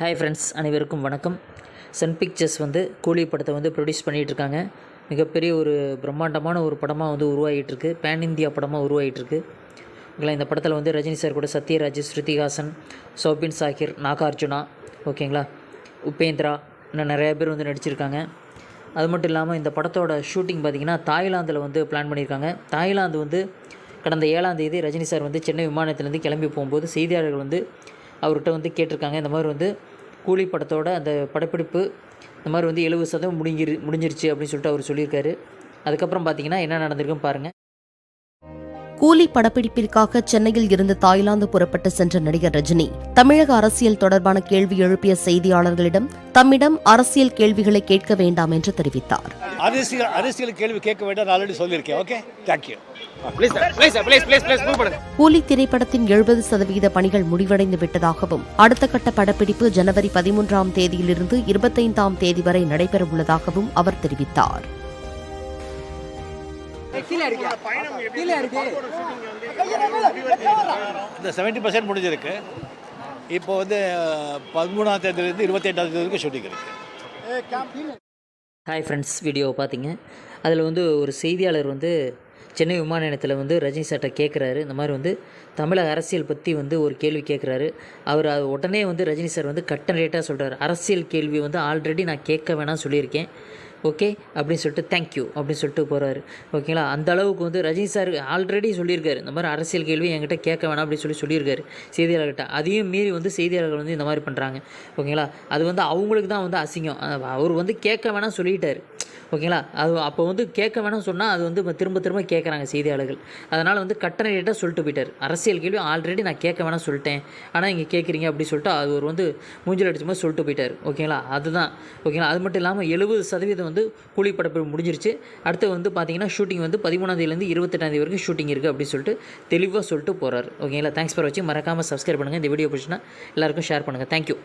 Hi friends அனைவருக்கும் வணக்கம். Sun pictures வந்து கூலி படத்தை வந்து ப்ரொடியூஸ் பண்ணிகிட்டு இருக்காங்க மிகப்பெரிய ஒரு பிரம்மாண்டமான ஒரு படமாக வந்து உருவாகிட்டுருக்கு. பேன் இந்தியா படமாக உருவாகிட்டுருக்கு. ஓகேங்களா இந்த படத்தில் வந்து ரஜினி சார் கூட சத்யராஜ் ஸ்ருதிஹாசன் சௌபின் சாகிர் நாகார்ஜுனா ஓகேங்களா உபேந்திரா இன்னும் நிறையா பேர் வந்து நடிச்சிருக்காங்க. அது மட்டும் இல்லாமல் இந்த படத்தோட ஷூட்டிங் பார்த்திங்கன்னா தாய்லாந்தில் வந்து பிளான் பண்ணியிருக்காங்க தாய்லாந்து வந்து கடந்த ஏழாம் தேதி ரஜினி சார் வந்து சென்னை விமானத்திலேருந்து கிளம்பி போகும்போது செய்தியாளர்கள் வந்து அவர்கிட்ட வந்து கேட்டிருக்காங்க. இந்த மாதிரி வந்து கூலி படத்தோட அந்த படப்பிடிப்பு இந்த மாதிரி வந்து எழுபது சதவீதம் முடிஞ்சிரு முடிஞ்சிருச்சு அப்படின்னு சொல்லிட்டு அவர் சொல்லியிருக்காரு. அதுக்கப்புறம் பார்த்தீங்கன்னா என்ன நடந்திருக்குன்னு பாருங்கள் கூலி படப்பிடிப்பிற்காக சென்னையில் இருந்து தாய்லாந்து புறப்பட்டு சென்ற நடிகர் ரஜினி தமிழக அரசியல் தொடர்பான கேள்வி எழுப்பிய செய்தியாளர்களிடம் தம்மிடம் அரசியல் கேள்விகளை கேட்க வேண்டாம் என்று தெரிவித்தார். அரசியல் அரசியல் கேள்வி கேட்க வேண்டாம் ஆல்ரெடி சொல்லியிருக்கேன். ஓகே தேங்க்யூ கூலி திரைப்படத்தின் எழுபது சதவீத பணிகள் முடிவடைந்து விட்டதாகவும் அடுத்த கட்ட படப்பிடிப்பு ஜனவரி பதிமூன்றாம் தேதியிலிருந்து இருபத்தைந்தாம் தேதி வரை நடைபெறவுள்ளதாகவும் அவர் தெரிவித்தார். இந்த செவன்ட்டி பர்சன்ட் முடிஞ்சிருக்கு. இப்போ வந்து பதிமூணாம் தேதியிலேருந்து இருபத்தெட்டாம் தேதி வரைக்கும் ஷூட்டிங் இருக்குது ஹாய் ஃப்ரெண்ட்ஸ் வீடியோவை பார்த்தீங்க அதில் வந்து ஒரு செய்தியாளர் வந்து சென்னை விமான நிலையத்தில் வந்து ரஜினி சார்ட்ட கேட்குறாரு இந்த மாதிரி வந்து தமிழக அரசியல் பற்றி வந்து ஒரு கேள்வி கேட்குறாரு அவர் அது உடனே வந்து ரஜினி சார் வந்து கட்டன் ரேட்டாக சொல்கிறார் அரசியல் கேள்வி வந்து ஆல்ரெடி நான் கேட்க வேணாம் சொல்லியிருக்கேன். ஓகே? அப்படின்னு சொல்லிட்டு தேங்க்யூ அப்படின்னு சொல்லிட்டு போகிறாரு ஓகேங்களா? அந்த அளவுக்கு வந்து ரஜினி சார் ஆல்ரெடி சொல்லியிருக்காரு. இந்த மாதிரி அரசியல் கேள்வி என்கிட்ட கேட்க வேணாம் அப்படின்னு சொல்லி சொல்லியிருக்காரு செய்தியாளர்கிட்ட. அதையும் மீறி வந்து செய்தியாளர்கள் வந்து இந்த மாதிரி பண்ணுறாங்க ஓகேங்களா? அது வந்து அவங்களுக்கு தான் வந்து அசிங்கம். அவர் வந்து கேட்க வேணாம் சொல்லிட்டார். ஓகேங்களா? அது அப்போ வந்து கேட்க வேணாம் சொன்னால் அது வந்து திரும்ப திரும்ப கேட்குறாங்க செய்தியாளர்கள். அதனால் வந்து கட்டண ரேட்டாக சொல்லிட்டு போயிட்டார். அரசியல் கேள்வி ஆல்ரெடி நான் கேட்க வேணாம் சொல்லிட்டேன். ஆனால் இங்கே கேட்குறீங்க அப்படின்னு சொல்லிட்டு அது ஒரு வந்து மூஞ்சில் அடிச்ச மாதிரி சொல்லிட்டு போயிட்டார். ஓகேங்களா? அதுதான். ஓகேங்களா? அது மட்டும் இல்லாமல் எழுபது சதவீதம் வந்து கூலி படப்பிடிப்பு முடிஞ்சிருச்சு. அடுத்து வந்து பார்த்தீங்கன்னா ஷூட்டிங் வந்து பதிமூணாந்தேதியிலேருந்து இருபத்தெட்டாந்தேதி வரைக்கும் ஷூட்டிங் இருக்குது அப்படின்னு சொல்லிட்டு தெளிவாக சொல்லிட்டு போகிறார் ஓகேங்களா? தேங்க்ஸ் ஃபார் வச்சு மறக்காமல் சப்ஸ்கிரைப் பண்ணுங்கள் இந்த வீடியோ பிடிச்சினா எல்லாருக்கும் ஷேர் பண்ணுங்கள் தேங்க்யூ